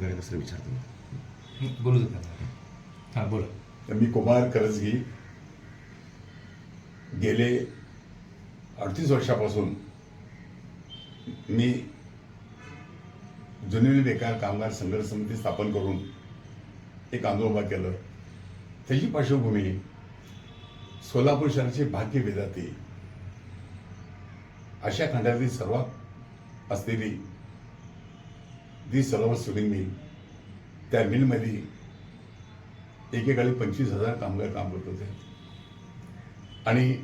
जरा कसं विचारतो. हं, बोलू देता हां बोला. तर मी कुमार करजगी गेले अडतीस वर्षापासून मी जुनी बेकार कामगार संघर्ष समिती स्थापन करून एक आंदोलन उभा केलं. त्याची पार्श्वभूमी सोलापूर शहराची भाग्य विधाती आशिया खंडातली सर्वात असलेली दी सोलापूर स्विमिंग मिल त्या मिलमध्ये एकेकाळी पंचवीस हजार कामगार काम करत होते. आणि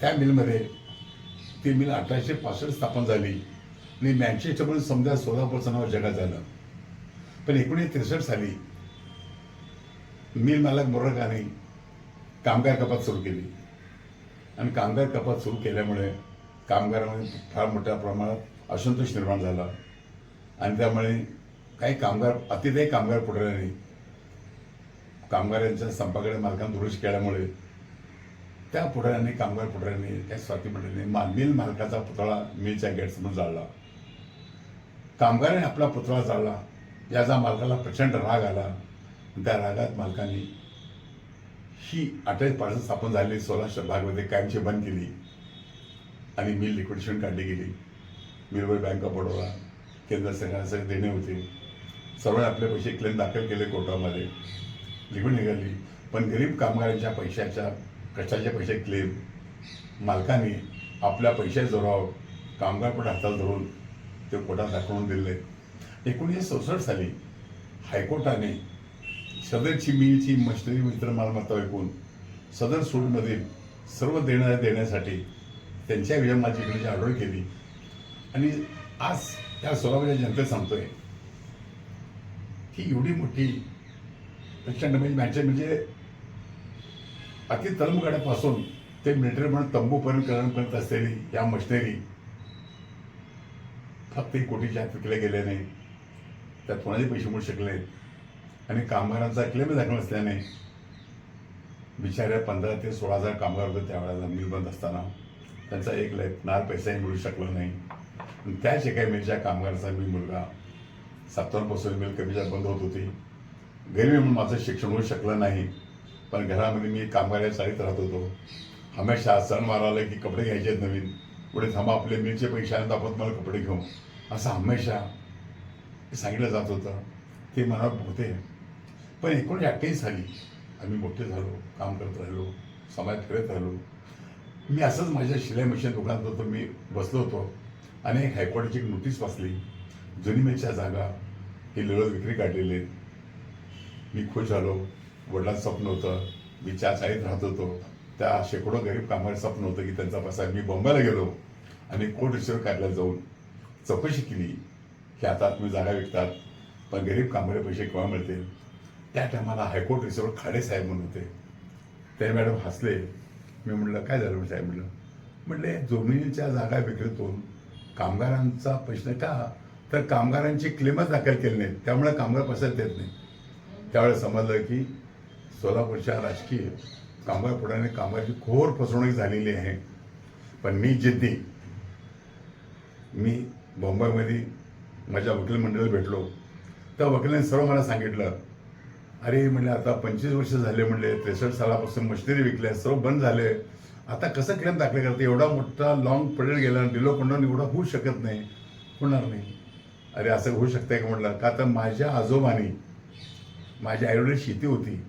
त्या मिलमध्ये ती मिल अठराशे पासष्ट स्थापन झाली. आणि मॅन्चेस्टरमधून समजा सोलापूरचं नाव जगात झालं. पण एकोणीसशे त्रेसष्ट साली मिल मालक मोरकाने कामगार कपात सुरू केली. आणि कामगार कपात सुरू केल्यामुळे कामगारांमध्ये फार मोठ्या प्रमाणात असंतोष निर्माण झाला. आणि त्यामुळे काही कामगार अतिथही कामगार पुढाऱ्यांनी कामगारांच्या संपाकडे मालकांना दुरुस्त केल्यामुळे त्या पुढाऱ्यांनी कामगार पुढाऱ्यांनी त्या स्वाती मंडळीने मा मिल मालकाचा पुतळा मिलच्या गेटसमोर जाळला. कामगाराने आपला पुतळा जाळला. याचा मालकाला प्रचंड राग आला. त्या रागात मालकाने ही अठ्ठावीस पार्सल स्थापन झालेली सोळा भागमध्ये कायमची बंद केली. आणि मिल लिक्विडेशन काढली गेली. मिलवर बँक ऑफ बडोदा केंद्र सरकारचे देणे होते. सर्व आपले पैसे क्लेम दाखल केले कोर्टामध्ये. निघून निघाली. पण गरीब कामगारांच्या पैशाच्या कष्टाचे पैसे क्लेम मालकाने आपल्या पैशाच्या जोरावर कामगार पण हातात धरून ते कोर्टात दाखवून दिले. एकोणीसशे चौसष्ट साली हायकोर्टाने सदरची मिलची मशिनरी मित्र मालमत्ता ऐकून सदर सूटमधील सर्व देणं देण्यासाठी त्यांच्या विजयमाजीकडे ऑर्डर केली. आणि आज ह्या सोलापूरच्या जनतेत सांगतोय की एवढी मोठी प्रचंड म्हणजे मॅच म्हणजे अति तळमगाड्यापासून ते मिलिटरी म्हणून तंबूपर्यंत करत असलेली या मशिनरी फक्त एक कोटीच्या आत विकल्या गेल्या नाही त्यात कोणाचे पैसे मिळू शकले आणि कामगारांचा क्लेम दाखल असल्याने बिचाऱ्या पंधरा ते सोळा हजार कामगार होते त्यावेळेला मिल बंद असताना. त्यांचा एक नार पैसाही मिळू शकला नाही. त्या त्याच एका मिलच्या कामगारचा मी मुलगा सातवांपासून मिल कमीच्या बंद होत होती. गरीबी म्हणून माझं शिक्षण होऊ शकलं नाही पण घरामध्ये मी कामगार चाळीत राहत होतो. हमेशा सण मारायला की कपडे घ्यायचे आहेत नवीन. पुढे थांबा आपले मिलचे पैसे आणत आपण मला कपडे घेऊ. असं हमेशा सांगितलं जात होतं. ते मला होते पण एकोणीसशे अठ्ठावीस साली आम्ही मोठे झालो काम करत राहिलो समाज फिरत राहिलो. मी असंच माझ्या शिलाई मशीन दुकानात होतो मी बसलो होतो. आणि एक हायकोर्टाची एक नोटीस वाचली. जनिमेच्या जागा हे लळत विक्री काढलेले. आहेत. मी खुश झालो. वडिलांचं स्वप्न होतं. मी चार चाळीत राहत होतो त्या शेकडो गरीब कामाचं स्वप्न होतं की त्यांचा पैसा मी बॉम्बेला गेलो आणि कोर्ट रिसिव्ह कार्यालयात जाऊन चौकशी केली. की आता तुम्ही जागा विकतात पण गरीब कामगार पैसे केव्हा मिळतील त्या टायमाला हायकोर्ट रिसिव्हर खाडे साहेब म्हणून होते. ते मॅडम हसले. मी म्हटलं काय झालं? साहेब म्हटलं म्हटले जमिनीच्या जागा विक्रीतून कामगारांचा प्रश्न का? तर कामगारांची क्लेमच दाखल केली नाहीत. त्यामुळे कामगार पसरत देत नाही त्यावेळेस समजलं की सोलापूरच्या राजकीय कामगार पुढाने कामगारची घोर फसवणूक झालेली आहे. पण मी जिद्दी. मी बॉम्बेमध्ये माझ्या वकील मंडळाला भेटलो. त्या वकिलांनी सर्व मला सांगितलं. अरे म्हणले आता पंचवीस वर्ष झाले म्हणले त्रेसष्ट सालापासून मशिनरी विकल्या सर्व बंद झाले. आता कसं क्लेम दाखले करते? एवढा मोठा लॉंग पिरियड गेला डिलो कोंडून एवढा होऊ शकत नाही. होणार नाही. अरे असं होऊ शकतंय का म्हटलं? का तर माझ्या आजोबाने माझ्या आईवडील शेती होती.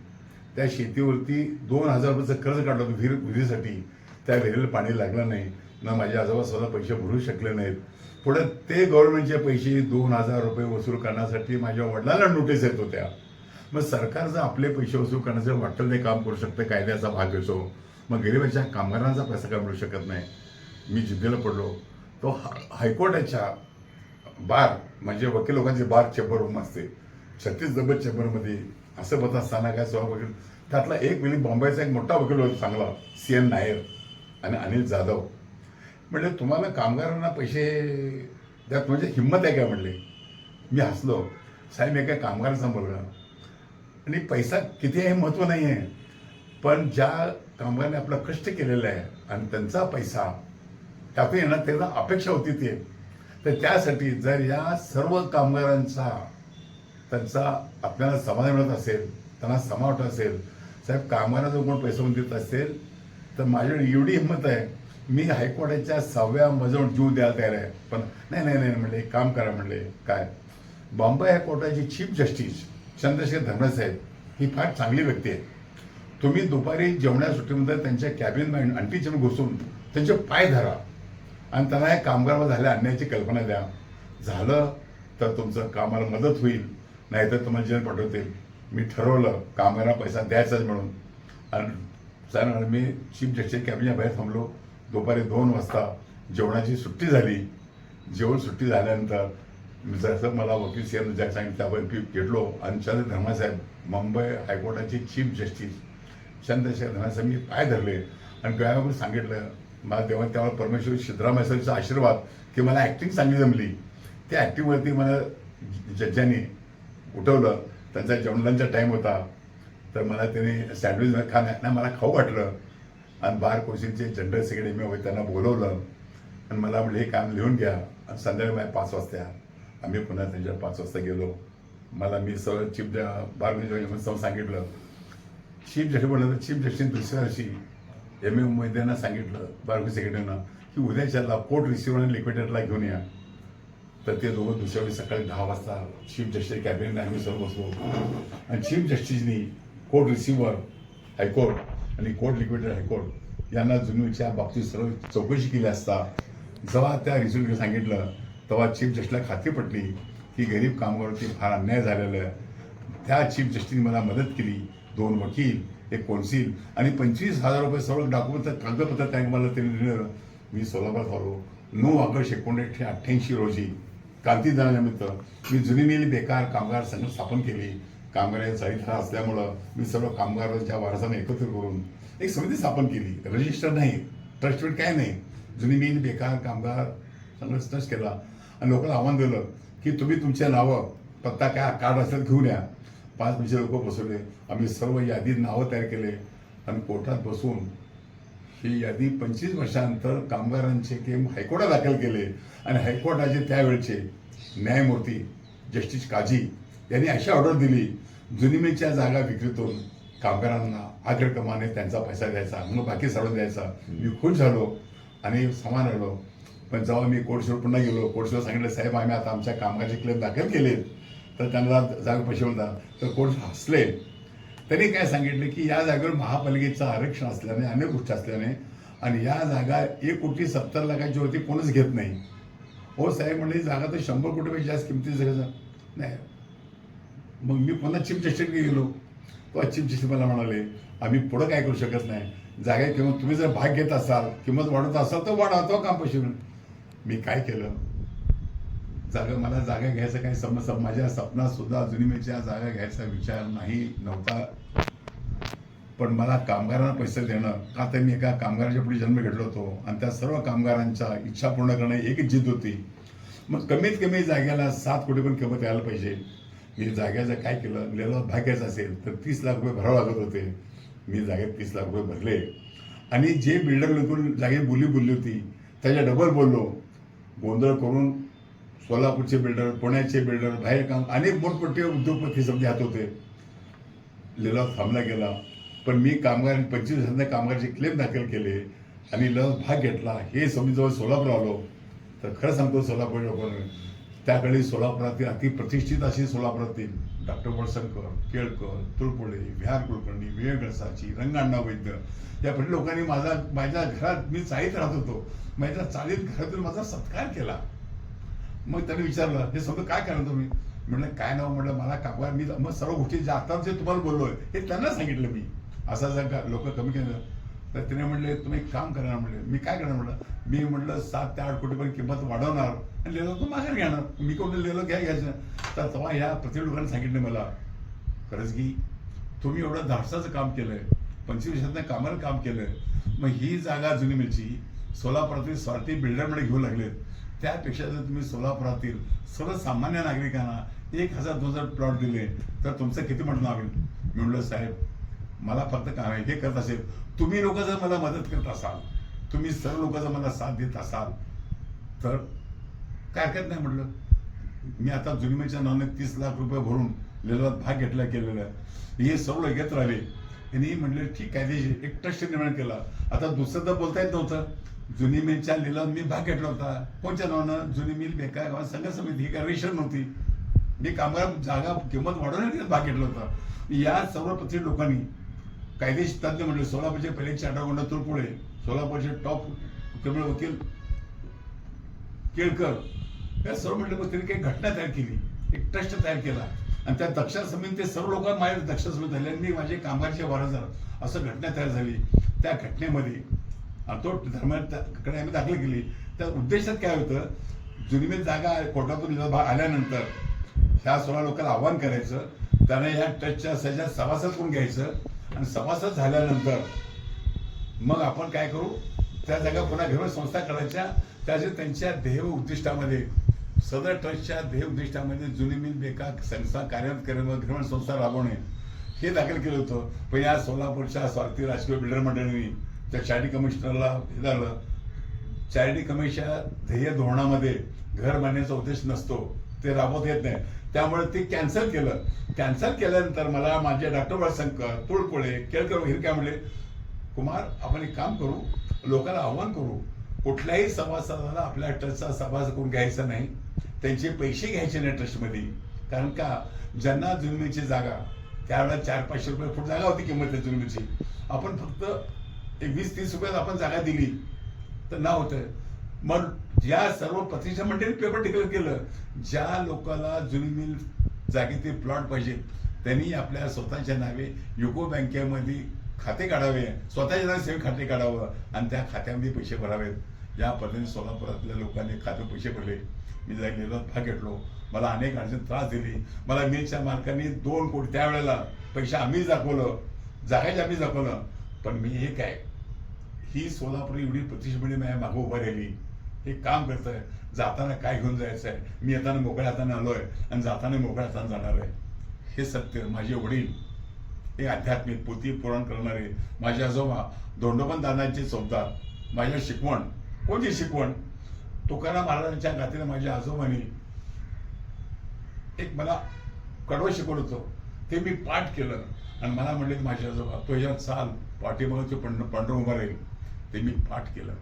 त्या शेतीवरती दोन हजार रुपयाचं कर्ज काढलं होतं विहीर विहिरीसाठी. त्या विहिरीला पाणी लागलं नाही. ना माझे आजोबा स्वतः पैसे भरू शकले नाहीत. पुढे ते गव्हर्नमेंटचे पैसे दोन हजार रुपये वसूल करण्यासाठी माझ्या वडिलांना नोटीस येत होत्या. मग सरकार जर आपले पैसे वसूल करण्याचं वाटेल ते काम करू शकते कायद्याचा भाग घेतो मग गरिबाच्या कामगारांचा पैसा काय मिळू शकत नाही. मी जिद्दीला पडलो. तो हा- हायकोर्टाच्या बार म्हणजे वकील लोकांचे बार चेंबर रूम असते. छत्तीस नंबर चेंबरमध्ये असं बघत असताना काय सोळा वकील? त्यातला एक वकील बॉम्बेचा एक मोठा वकील होता चांगला सी एन नायर आणि अनिल जाधव. म्हणजे तुम्हाला कामगारांना पैसे द्यात म्हणजे हिंमत आहे काय म्हणले मी हसलो. साहेब मी काय कामगाराचा मुलगा. आणि पैसा किती आहे महत्त्व नाही आहे पण ज्या कामगाराने आपलं कष्ट केलेलं आहे आणि त्यांचा पैसा त्यातून येणार त्यांना अपेक्षा होती ते. तर त्यासाठी जर या सर्व कामगारांचा त्यांचा आपल्याला समाधान मिळत असेल त्यांना समावट असेल साहेब कामाला जर कोण पैसा देत असेल तर माझ्याकडे एवढी हिंमत आहे मी हायकोर्टाच्या सहाव्या मजवून जीव द्यायला तयार आहे. पण नाही नाही नाही म्हणले काम करा म्हणले काय? बॉम्बे हायकोर्टाची चीफ जस्टिस चंद्रशेखर धर्मसाहेब ही फार चांगली व्यक्ती आहे. तुम्ही दुपारी जेवण्या सुट्टीमध्ये त्यांच्या कॅबिन अंटीच्या घुसून त्यांचे पाय धरा. आणि त्यांना या कामगारावर झाल्या आणण्याची कल्पना द्या. झालं तर तुमचं कामाला मदत होईल नाहीतर तुम्हाला जेल पाठवतील. मी ठरवलं कामगारांना पैसा द्यायचाच म्हणून. आणि साधारण मी चीफ जस्टिस कॅबिनच्या बाहेर थांबलो. दुपारी दोन वाजता जेवणाची सुट्टी झाली. जेवण सुट्टी झाल्यानंतर जसं मला वकील सी एम जॅक सांगितलं आपण की घेतलो. आणि चंद्र धर्मासाहेब मुंबई हायकोर्टाचे चीफ जस्टिस चंद्रशेखर धर्मासाहेब मी पाय धरले. आणि गळ्यावर सांगितलं मला तेव्हा तेव्हा परमेश्वर सिद्धरामेश्वरचा आशीर्वाद की मला ॲक्टिंग चांगली जमली. त्या ॲक्टिंगवरती मला जज्जांनी उठवलं. त्यांचा जेवणाचा टाईम होता. तर मला त्याने सँडविच खाण्या नाही मला खाऊ वाटलं. आणि बार कोशिंगचे जनरल सेक्रेटरी मी होते त्यांना बोलवलं. आणि मला म्हणलं हे काम लिहून घ्या. आणि संध्याकाळी पाच वाजता आम्ही पुन्हा त्यांच्या पाच वाजता गेलो. मला मी सर चीफ बार सांगितलं चीफ जस्टिस तर चीफ जस्टिस दुसऱ्या दिवशी एम ए मैद्यांना सांगितलं बार सेक्रेटरीनं की उद्याच्याला कोर्ट रिसिव्हर आणि लिक्विडेटरला घेऊन या. तर ते दोघं दुसऱ्या वेळी सकाळी दहा वाजता चीफ जस्टिस कॅबिनेट आम्ही सर्व बसलो. आणि चीफ जस्टिसनी कोर्ट रिसिव्हर हायकोर्ट आणि कोर्ट लिक्विडेटर हायकोर्ट यांना जुनूच्या बाबतीत सर्व चौकशी केली असता जेव्हा त्या रिसिव्हरने सांगितलं तेव्हा चीफ जस्टिसला खात्री पटली की गरीब कामगारावरती फार अन्याय झालेला आहे. त्या चीफ जस्टिसने मला मदत केली. दोन वकील एक कौन्सिल आणि पंचवीस हजार रुपये सर्व डॉक्युमेंट कागदपत्र त्यांनी मला त्यांनी मी सोलापुरात आलो. नऊ ऑगस्ट एकोणीसशे अठ्ठ्याऐंशी रोजी क्रांती दिनानिमित्त मी जुनी मिल बेकार कामगार संघ स्थापन केली. कामगारांचा चारित्र्य असल्यामुळं मी सर्व कामगारांच्या वारसांना एकत्र करून एक समिती स्थापन केली. रजिस्टर नाही. ट्रस्ट काय नाही? जुनी मिल बेकार कामगार संघ ट्रस्ट केला. आणि लोकांना आव्हान दिलं की तुम्ही तुमच्या नावं पत्ता काय कार्ड असेल घेऊन या. पाच पैसे लोक बसवले. आम्ही सर्व यादी नावं तयार केले. आणि कोर्टात बसून ही यादी पंचवीस वर्षानंतर कामगारांचे केम हायकोर्टात दाखल केले. आणि हायकोर्टाचे त्यावेळचे न्यायमूर्ती जस्टिस काझी यांनी अशी ऑर्डर दिली जुनिमीच्या जागा विक्रीतून कामगारांना आग्रक्रमाने त्यांचा पैसा द्यायचा म्हणून बाकी सर्व द्यायचा. मी खुश झालो आणि समान आलो पण जेव्हा मी कोर्ट पुन्हा गेलो कोर्टशिवर सांगितलं साहेब आम्ही आता आमच्या कामगारचे क्लेम दाखल केले तर त्यांना जागा पैसे होता तर कोण हसले? त्यांनी काय सांगितलं की या जागेवर महापालिकेचं आरक्षण असल्याने अनेक गोष्टी असल्याने आणि या जागा एक कोटी सत्तर लाखाची होती कोणच घेत नाही. हो साहेब म्हणजे जागा तर शंभर कोटीपेक्षा जास्त किमती नाही. मग मी पुन्हा चीफ जस्टिसकडे गेलो. तो चीफ जस्टिस मला म्हणाले आम्ही पुढं काय करू शकत नाही. जागा किंवा तुम्ही जर भाग घेत असाल किंमत वाढवत असाल तर वाढवतो काम पैसे मी काय केलं? जागा मला जागा घ्यायचा काही समज माझ्या सपनात सुद्धा त्या जागा घ्यायचा विचार नाही नव्हता. पण मला कामगारांना पैसे देणं का तर मी एका कामगाराच्या पुढे जन्म घेतलो होतो आणि त्या सर्व कामगारांच्या इच्छा पूर्ण करणं एकच जिद्द होती. मग कमीत कमी जाग्याला सात कोटी पण किंमत यायला पाहिजे. मी जाग्याचं काय केलं लिहिलं भाग्याचं असेल तर तीस लाख रुपये भरावं लागत होते. मी जागेत तीस लाख रुपये भरले. आणि जे बिल्डर लोकून जागेत बोली बोलली होती त्याच्या डबल बोललो. गोंधळ करून सोलापूरचे बिल्डर पुण्याचे बिल्डर बाहेर काम अनेक मोठमोठे उद्योगपती समजा हात होते. लिलाव थांबला गेला. पण मी कामगार पंचवीस हजार कामगारचे क्लेम दाखल केले आणि लस भाग घेतला. हे समजून सोलापूर आलो तर खरं सांगतो सोलापूर लोकांना त्याकडे सोलापुरातील अतिप्रतिष्ठित अशी सोलापुरातील डॉक्टर वळसंकर केळकर तुळपुळे विहार कुलकर्णी विवेक रंगाण्णा वैद्य या पटी लोकांनी माझा माझ्या घरात मी चाळीत राहत होतो. माझ्या चाळीत घरातून माझा सत्कार केला. मग त्याने विचारलं हे सगळं काय करणार तुम्ही? म्हणलं काय नाव? म्हटलं मला कामगार मी मग सर्व गोष्टी ज्या आता जे तुम्हाला बोललोय हे त्यांना सांगितलं मी. असं जर का लोक कमी केलं. तर तिने म्हटले तुम्ही एक काम करणार म्हटले. मी काय करणार? म्हटलं. मी म्हटलं सात ते आठ कोटीपर्यंत किंमत वाढवणार आणि लिहिलं तो माघार घेणार. मी कोणतं लिहिलं घ्या घ्यायचं. तर तेव्हा ह्या प्रत्येक लोकांनी सांगितलं मला खरंच की तुम्ही एवढं धाडसाचं काम केलंय. पंचवीस वर्षातनं कामाला काम केलंय. मग ही जागा जुनी मिरची सोलापुरातील स्वार्थी बिल्डरमध्ये घेऊ लागलेत. त्यापेक्षा जर तुम्ही सोलापुरातील सर्वसामान्य नागरिकांना एक हजार दोन हजार प्लॉट दिले तर तुमचं किती म्हणणं होईल म्हणलं साहेब मला फक्त काय हे करत असेल. तुम्ही लोक जर मला मदत करत असाल तुम्ही सर्व लोक जर मला साथ देत असाल तर काय हरकत नाही म्हटलं. मी आता जुनिमेच्या नावाने तीस लाख रुपये भरून लिलावात भाग घेतला केलेला. आहे. हे सर्व घेत राहिले. त्यांनी म्हटलं ठीक कायदेशीर एक ट्रस्ट निर्माण केला. आता दुसरं तर बोलता येत नव्हतं. जुनी मिलच्या लिलावात मी भाग घेतला होता. कोणच्या नावानं? जुनी मिल बेकार गावात संघ समिती ही काय रेशन नव्हती. मी कामगार जागा किंमत वाढवण्यासाठी भाग घेतला होता. या सर्व पत्रित लोकांनी कायदेशीर तज्ज्ञ म्हणले सोलापूरचे पहिले चाटागोंडा तुरपुळे सोलापूरचे टॉप क्रिमिनल वकील केळकर या सर्व म्हटलं मग त्यांनी काही घटना तयार केली एक ट्रस्ट तयार केला. आणि त्या दक्षा समिती ते सर्व लोक माझ्या दक्षा समिती झाले आणि मी माझे कामगारचे वारसदार असं घटना तयार झाली. त्या घटनेमध्ये तो धर्माकडे आम्ही दाखल केली. त्या उद्देशात काय होतं? जुनी जागा कोर्टातून निकाल आल्यानंतर ह्या सोळा लोकांना आव्हान करायचं. त्यांना ह्या ट्रस्टच्या सज्जा सभासद करून घ्यायचं? आणि सभासद झाल्यानंतर मग आपण काय करू? त्या जागा पुन्हा घेऊन संस्था करायच्या त्याचे त्यांच्या ध्येय उद्दिष्टामध्ये सदर ट्रस्टच्या ध्येय उद्दिष्टामध्ये जुनी मिल बेकार संस्था कार्यरत करणं व संस्था राबवणे हे दाखल केलं होतं. पण या सोलापूरच्या स्वार्थी राजकीय बिल्डर मंडळींनी त्या चॅरिटी कमिशनरला हे झालं. चॅरिटी कमिशनच्या ध्येय धोरणामध्ये घर बांधण्याचा उद्देश नसतो. ते राबवत येत नाही. त्यामुळे ते कॅन्सल केलं. कॅन्सल केल्यानंतर मला माझे डॉक्टर बाळशंकर तुळपुळे केळकर वगैरे काय म्हणले कुमार आपण एक काम करू. लोकांना आव्हान करू. कुठल्याही सभासदाला आपल्या ट्रस्टचा सभासद करून घ्यायचा नाही. त्यांचे पैसे घ्यायचे नाही ट्रस्टमध्ये. कारण का? ज्यांना जुलमीची जागा त्यावेळेला चार पाचशे रुपये फूट जागा होती किंमत त्या जुलमीची. आपण फक्त एक वीस तीस रुपयात आपण जागा दिली तर ना होतं मग या सर्व प्रतिष्ठा मंडळी पेपर डिक्लेअर केलं ज्या लोकांना जुनी मिल जागेतील प्लॉट पाहिजे त्यांनी आपल्या स्वतःच्या नावे युको बँकेमध्ये खाते काढावे स्वतःच्या नावे सेव्ह खाते काढावं आणि त्या खात्यामध्ये पैसे भरावेत. या पद्धतीने सोलापुरातल्या लोकांनी खाते पैसे भरले. मी जाईल लिहिलं भाग घेतलो. मला अनेक अडचण त्रास दिली. मला मिलच्या मालकांनी दोन कोटी त्यावेळेला पैसे आम्हीच दाखवलं जागाच आम्हीच दाखवलं. पण मी हे काय ही सोलापूर एवढी प्रतिष्ठेमध्ये म्हणजे माझ्या मागं उभा राहिली. हे काम करत आहे जाताना काय घेऊन जायचं आहे मी येताना मोकळ्या हाताने आलोय आणि जाताना मोकळ्या हाताने जाणार आहे. हे सत्य माझे वडील हे आध्यात्मिक पोती पुराण करणारे माझे आजोबा धोंडोबन दादांचे चौदार माझ्या शिकवण कोणती शिकवण? तुकाराम महाराजांच्या गातीने माझ्या आजोबांनी एक मला कडवं शिकवलं होतं. ते मी पाठ केलं आणि मला म्हणले माझ्या आजोबा तुझ्या चाल पाठीमागचे पंड पांडुरंग उभा राहील. ते मी पाठ केलं.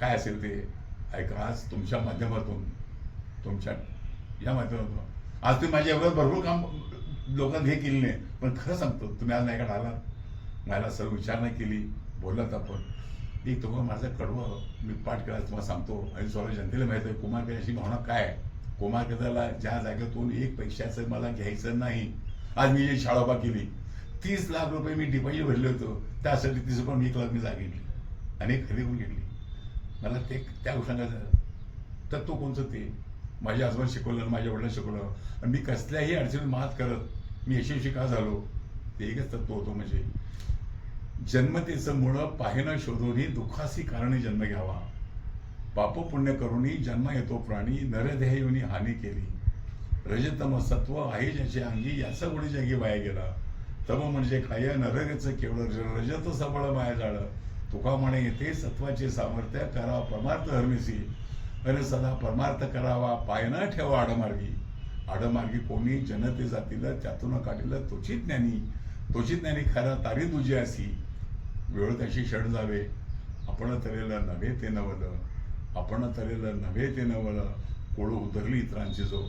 काय असेल ते ऐका. आज तुमच्या माध्यमातून तुमच्या या माध्यमातून. आज तुम्ही माझ्या एवढं भरपूर काम लोकांनी हे केले नाही पण खरं सांगतो तुम्ही आज नाही का आलात. मला सर्व विचार नाही केली. बोललात आपण. एक तुम्हाला माझं कडवं मी पाठ केला. तुम्हाला सांगतो आणि सर्व जनतेला माहिती आहे कुमार भावना काय आहे? कुमार कदाला ज्या जागेतून एक पैशाचं मला घ्यायचं नाही आज मी जी शाळा उभा केली तीस लाख रुपये मी डिपॉझिट भरले होतो. त्यासाठी तीस रुपये मी एक लाख मी जागा अनेक आणि खरेदी करून घेतली मला ते त्या सांगायचं तत्व कोणतं ते? माझ्या आजोबा शिकवलं माझ्या वडिलांना शिकवलं. आणि मी कसल्याही अडचणीत मात करत मी यशस्वी का झालो? ते एकच तत्व होतं म्हणजे जन्मतेचं मुळं पाहिणं शोधूनही दुःखासी कारणे जन्म घ्यावा. पाप पुण्य करूनही जन्म येतो प्राणी नरदेहयोनी हानी केली. रजतम सत्व आहे ज्याचे अंगी याचा गुणी जगी वाया गेला. तब म्हणजे काय नरगेचं केवळ रजत सबळ माया झालं तुका म्हणे सत्वाचे सामर्थ्य करावा परमार्थ हरमिसी अरे सदा परमार्थ करावा पाय न ठेवा आडमार्गी. आडमार्गी कोणी जनते जातील त्यातून काढील तोची ज्ञानी. तोची ज्ञानी खरा तारी तुझी असी. वेळ त्याशी क्षण जावे? आपण तरेलं नव्हे ते नवलं. आपण तरेलं नव्हे ते नवलं. कोळू उतरली इतरांची जो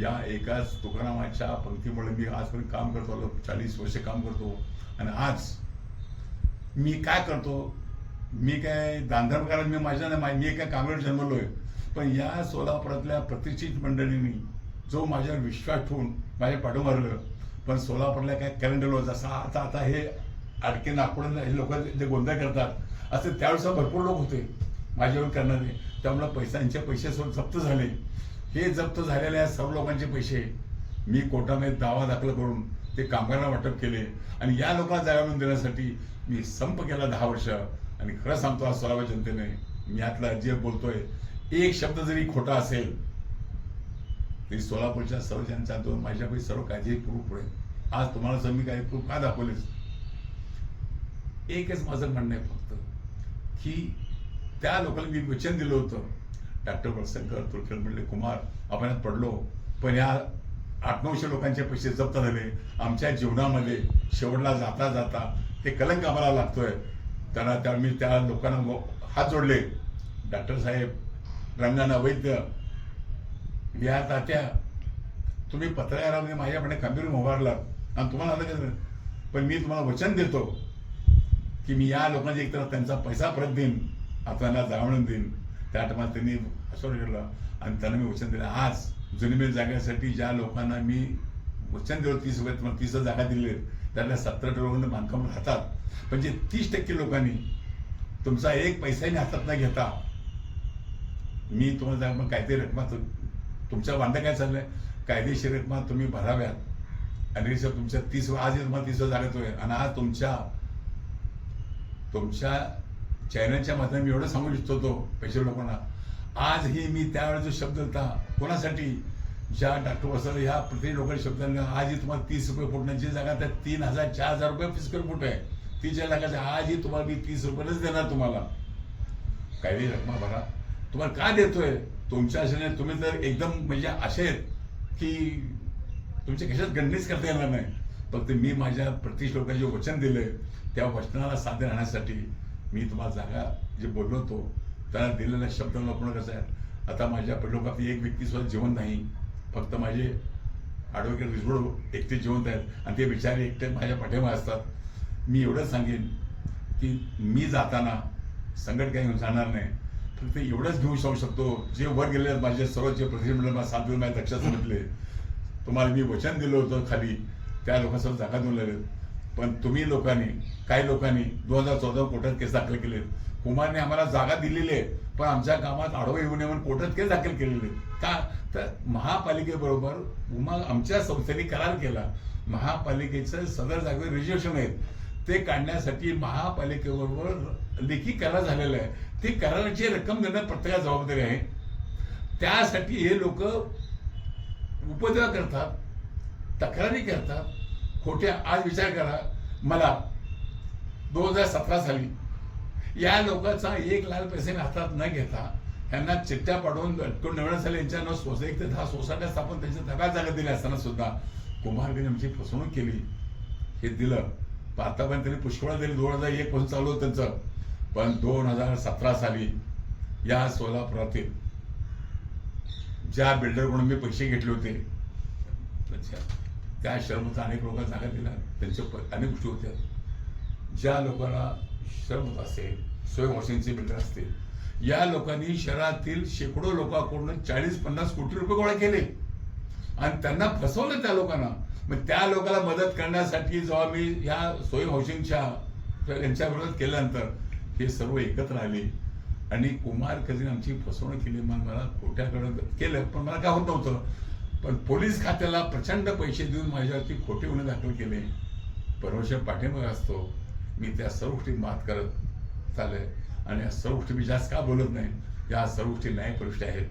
या एकाच तुकारामाच्या पंक्तीमुळे मी आजपर्यंत काम करतो चाळीस वर्ष काम करतो. आणि आज मी काय करतो? मी काय दानधर्म मी माझ्या नाही मा- मी काय कांबरेड जन्मलो आहे पण या सोलापुरातल्या प्रतिष्ठित मंडळींनी जो माझ्यावर विश्वास ठेवून माझ्या पाठोमारलं पण सोलापूरला काय करंट लो जसं आता आता हे अडके नागपूर हे लोक जे गोंधळ करतात असे त्यावेळेस भरपूर लोक होते माझ्यावर करणारे. त्यामुळे पैशांचे पैसे जप्त झाले. हे जप्त झालेल्या सर्व लोकांचे पैसे मी कोर्टामध्ये दावा दाखल करून ते कामगारांना वाटप केले. आणि या लोकांना जागा मिळून देण्यासाठी मी संप केला दहा वर्ष. आणि खरं सांगतो आज सोळाव्या जनतेने मी आतला जे बोलतोय एक शब्द जरी खोटा असेल तरी सोलापूरच्या सर्व जनता दोन माझ्यापैकी सर्व काळजी प्रूफ पुढे. आज तुम्हाला जर मी काही प्रूफ का दाखवलेच एकच माझं म्हणणं आहे फक्त की त्या लोकांना मी वचन दिलं होतं. डॉक्टर वळसंकर तुळखेड म्हणले कुमार आपण यात पडलो. पण या आठ नऊशे लोकांचे पैसे जप्त झाले. आमच्या जीवनामध्ये शेवटला जाता जाता ते कलंक आम्हाला लागतोय. त्यांना त्या मी त्या लोकांना हात जोडले. डॉक्टर साहेब रंगाना वैद्य या तात्या तुम्ही पत्रकारामध्ये माझ्याकडे खंबीर उभारलात आणि तुम्हाला आलं काय पण मी तुम्हाला वचन देतो की मी या लोकांचे एकतर त्यांचा पैसा परत देईन. आता त्यांना जावळून देईन. त्या टायमात त्यांनी असं केलं आणि त्यांना मी वचन दिलं. आज जुनिमेल जागेसाठी ज्या लोकांना मी वचन दिलं तीस रुपये तीस जागा दिले त्यातल्या सत्तर टक्के लोकांना बांधकाम राहतात. पण जे तीस टक्के लोकांनी तुमचा एक पैसाही हातात न घेता. मी तुम्हाला मग कायदे रकमा तुमच्या वांदा काय चाललंय कायदेशीर रकमा तुम्ही भराव्यात. आणि सर तुमच्या तीस आज तुम्हाला तीस जागा येतोय आणि आज तुमच्या तुमच्या चॅनलच्या माध्यमात मी एवढं सांगू इच्छितो तो पैसे लोकांना. आजही मी त्यावेळेस जो शब्द होता कोणासाठी? ज्या डॉक्टर वसर ह्या प्रत्येक लोकांनी शब्दांना आजही तुम्हाला तीस रुपये फुटण्याची जागा त्या तीन हजार चार हजार रुपये फीस करून फुट आहे. ती ज्या जागा आजही तुम्हाला मी तीस रुपयेच देणार तुम्हाला. काही रकमा भरा. तुम्हाला का देतोय? तुमच्या अशा तुम्ही तर एकदम म्हणजे असे आहेत की तुमच्या कशात गणनेच करता येणार नाही. फक्त मी माझ्या प्रति लोकांचे वचन दिले त्या वचनाला साध्य राहण्यासाठी मी तुम्हाला जागा जे बोललो होतो त्याला दिलेल्या शब्दाला पूर्ण कसं आहे? आता माझ्या लोकातली एक व्यक्ती सुद्धा जिवंत नाही. फक्त माझे ॲडव्होकेट रिझोड एकटे जिवंत आहेत. आणि ते बिचारे एकटे माझ्या पाठीमा असतात. मी एवढंच सांगेन की मी जाताना संकट काही घेऊन जाणार नाही. फक्त एवढंच घेऊ जाऊ शकतो. जे वर गेले आहेत माझे सर्व जे प्रतिनिधी मला सात दिवस माझ्या लक्षात सांगितले. तुम्हाला मी वचन दिलं होतं खाली. त्या लोकांसोबत जागा देऊन लागेल. पण तुम्ही लोकांनी काही लोकांनी दोन हजार चौदा कोर्टात केस दाखल केले कुमारने आम्हाला जागा दिलेली आहे पण आमच्या कामात आडवं येऊ नये म्हणून कोर्टात केस दाखल केलेले आहेत. का? तर महापालिकेबरोबर उमा आमच्या संस्थेने करार केला. महापालिकेचं सदर जागेवर रिजर्वेशन आहेत. ते काढण्यासाठी महापालिकेबरोबर लेखी करार झालेला आहे. ते कराराची रक्कम देणं प्रत्येका जबाबदारी आहे. त्यासाठी हे लोक उपद्रव करतात तक्रारी करतात. खोट्या आज विचार करा. मला दोन हजार सतरा साली. या लोकांचा एक लाल पैसे हातात न घेता यांना चिठ्ठ्या पाडून अटकून नव्याण्णव साली यांच्या न सोसा एक ते दहा सोसायट्या स्थापन त्यांच्या ताब्यात जागा दिल्या असताना सुद्धा कुमारगणी आमची फसवणूक केली. हे दिलं. पण आतापर्यंत त्यांनी पुष्कळ दिली दोन हजार एक पासून चालू होतं त्यांचं. पण दोन हजार सतरा साली या सोलापुरातील ज्या बिल्डरकडून मी पैसे घेतले होते त्या शहरामध्ये अनेक लोकांना जागा दिल्या. त्यांच्या अनेक गोष्टी होत्या. ज्या लोकांना श्रम असेल स्वयं वॉशिंगचे असतील या लोकांनी शहरातील शेकडो लोकांकडून चाळीस पन्नास कोटी रुपये गोळा केले. आणि त्यांना फसवलं त्या लोकांना. मग त्या लोकांना मदत करण्यासाठी जेव्हा मी ह्या सोयी हाऊसिंगच्या यांच्या विरोधात केल्यानंतर हे सर्व एकत्र आले. आणि कुमार कधी आमची फसवणूक केली मग मला खोट्याकडं केलं पण मला काय होत नव्हतं. पण पोलीस खात्याला प्रचंड पैसे देऊन माझ्यावरती खोटे गुन्हे दाखल केले. परमेश्वर पाठिंबा असतो. मी त्या सर्व गोष्टी मात करत चाललंय. आणि या सर्व गोष्टी मी जास्त का बोलत नाही या सर्व गोष्टी न्यायपरिष्ठ आहेत.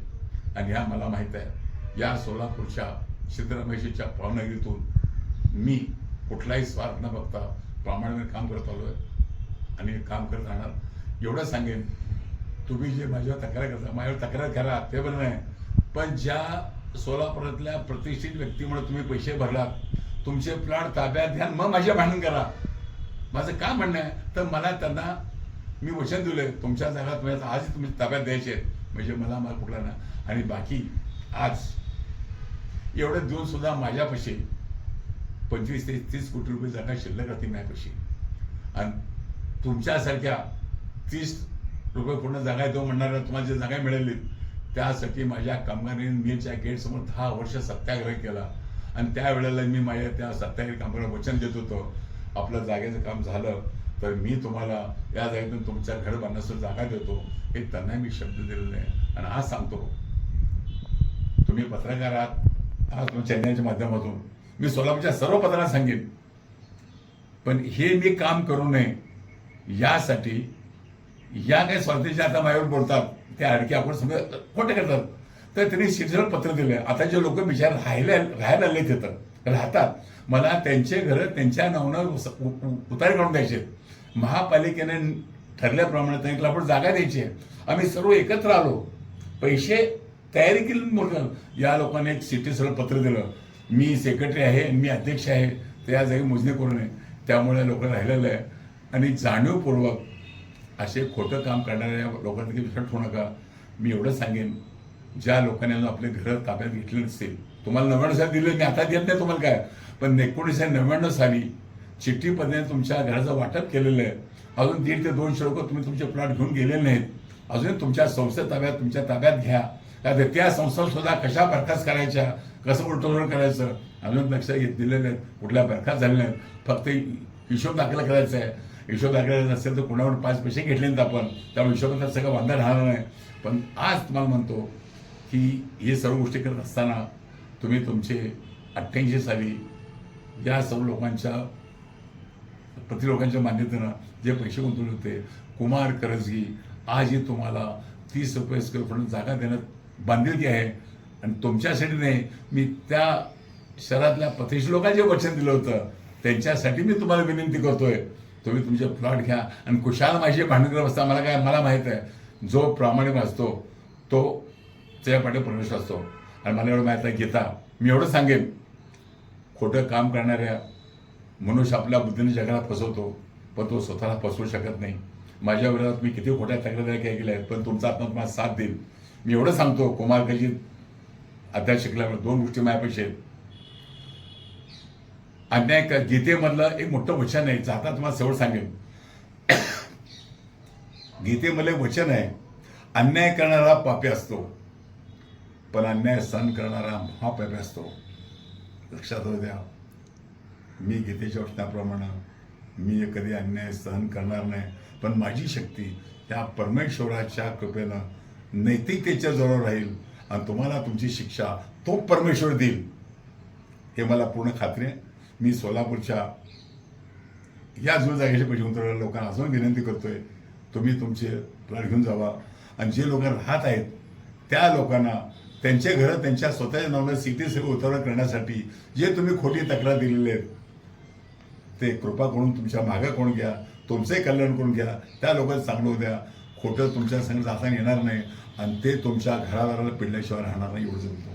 आणि ह्या मला माहीत आहे या सोलापूरच्या सिद्धरामेशीच्या पावनगिरीतून मी कुठलाही स्वार्थ न बघता प्रामाणिक काम करत आलो आहे आणि काम करत राहणार. एवढं सांगेन तुम्ही जे माझ्यावर तक्रार करता माझ्यावर तक्रार करा ते बरं नाही. पण ज्या सोलापुरातल्या प्रतिष्ठित व्यक्तीमुळे तुम्ही पैसे भरलात तुमचे प्लॉट ताब्यात घ्या मग माझ्या भांडण करा. माझं काय म्हणणं आहे? तर मला त्यांना मी वचन दिलंय तुमच्या जागा तुम्ही आज तुम्ही ताब्यात द्यायचे आहेत. म्हणजे मला मला कुठला ना. आणि बाकी आज एवढे देऊन सुद्धा माझ्यापाशी पंचवीस ते तीस कोटी रुपये जागा शिल्लक राहते माझ्यापाशी. आणि तुमच्यासारख्या तीस रुपये पूर्ण जागा देऊ म्हणणाऱ्या तुम्हाला जे जागा मिळाली त्यासाठी माझ्या कामगारांनी मीच्या गेटसमोर दहा वर्ष सत्याग्रह केला. आणि त्यावेळेला मी माझ्या त्या सत्याग्रह कामगारांना वचन देत होतो. आपलं जागेचं काम झालं तर मी तुम्हाला या जागेतून तुमच्या घर बांधण्यासाठी जागा देतो हे त्यांना मी शब्द दिलेले आहे आणि आज सांगतो तुम्ही पत्रकार आहात आज तुम्ही चॅनलच्या माध्यमातून. मी सोलापूरच्या सर्व पत्रांना सांगेन पण हे मी काम करू नये यासाठी या काही स्वार्थी आता माझ्यावर बोलतात त्या अडके आपण समजा खोटे करतात. तर त्यांनी शिक्षण पत्र दिलं आता जे लोक बिचार राहिले राहायला आले तिथं. राहतात. मला त्यांचे घरं त्यांच्या नावानं उ- उतारे काढून द्यायचे. महापालिकेने ठरल्याप्रमाणे त्यांना आपण जागा द्यायची आहे. आम्ही सर्व एकत्र आलो. पैसे तयारी केली मोठं या लोकांनी एक सिटी सरळ पत्र दिलं. मी सेक्रेटरी आहे मी अध्यक्ष आहे. तर या जागी मोजणी करू नये त्यामुळे लोक राहिलेलं आहे. आणि जाणीवपूर्वक असे खोटं काम करणाऱ्या लोकांना विसर ठेवू नका. मी एवढं सांगेन. ज्या लोकांनी आपले घरं ताब्यात घेतले नसतील तुम्हाला नव्याण्णव साली दिले मी आता देत नाही तुम्हाला काय? पण एकोणीसशे नव्याण्णव साली चिठ्ठी पद्धतीने तुमच्या घराचं वाटप केलेलं आहे. अजून दीड ते दोनशे लोक तुम्ही तुमचे प्लॉट घेऊन गेलेले नाहीत. अजून तुमच्या संस्थे ताब्यात तुमच्या ताब्यात घ्या. का त्या संस्था सुद्धा कशा बरखास्त करायच्या कसं उलटवलं करायचं अजून लक्ष घेत दिलेले आहेत कुठल्या बरखास्त झालेल्या नाहीत. फक्त हिशोब दाखला करायचा आहे. हिशोब दाखला नसेल तर कोणावर पाच पैसे घेतले नाहीत आपण. त्यामुळे हिशोबात सगळं वांदा राहणार नाही. पण आज तुम्हाला म्हणतो की हे सर्व गोष्टी करत असताना तुम्ही तुमचे अठ्ठ्याऐंशी साली या सर्व लोकांच्या प्रति लोकांच्या मान्यतेनं जे पैसे गुंतवले होते कुमार करजगी आजही तुम्हाला तीस रुपये स्क्वेअर फूट जागा देण्यात बांधिलकी आहे. आणि तुमच्यासाठी नाही मी त्या शहरातल्या प्रतिष्ठित लोकांचे वचन दिलं होतं. त्यांच्यासाठी मी तुम्हाला विनंती करतोय तुम्ही तुमचे प्लॉट घ्या. आणि कुशाल माझी भांडण असता मला काय मला माहीत आहे जो प्रामाणिक असतो तो त्याच्या पाठी प्रवेश असतो. आणि मला एवढं माहीत आहे गीता मी एवढं सांगेन. खोटं काम करणाऱ्या मनुष्य आपल्या बुद्धीने जगाला फसवतो पण तो स्वतःला फसवू शकत नाही. माझ्या विरोधात मी किती खोट्या तक्रारी काय केल्या आहेत पण तुमचा आत्मा तुम्हाला साथ देईल. मी एवढं सांगतो कुमार कजी अध्याय शिकल्यामुळे दोन गोष्टी माझ्यापेक्षा आहेत. अन्याय गीतेमधलं एक मोठं वचन आहे आता तुम्हाला सवड सांगेन. गीतेमधलं वचन आहे अन्याय करणारा पापी असतो. पण अन्याय सहन करणारा महापापी असतो. लक्षात होऊ द्या. मी गीतेच्या वचनाप्रमाणे मी कधी अन्याय सहन करणार नाही. पण माझी शक्ती त्या परमेश्वराच्या कृपेनं नैतिकतेच्या जवळ राहील आणि तुम्हाला तुमची शिक्षा तो परमेश्वर देईल. हे मला पूर्ण खात्री आहे. मी सोलापूरच्या या जुळ जागेचे पैसे गुंतवलेल्या लोकांना अजून विनंती करतोय तुम्ही तुमचे प्लॉट घेऊन जावा. आणि जे लोक राहत आहेत त्या लोकांना त्यांचे घरं त्यांच्या स्वतःच्या नावाने सिटी सेवा उतारा करण्यासाठी जे तुम्ही खोटी तक्रार दिलेले आहेत ते कृपा करून तुमच्या मागं कोण घ्या तुमचंही कल्याण करून घ्या त्या लोकांचं चांगलं होऊ द्या. खोटं तुमच्या संग जाता येणार नाही आणि ते तुमच्या घरादाराला पिडल्याशिवाय राहणार नाही एवढं सांगतो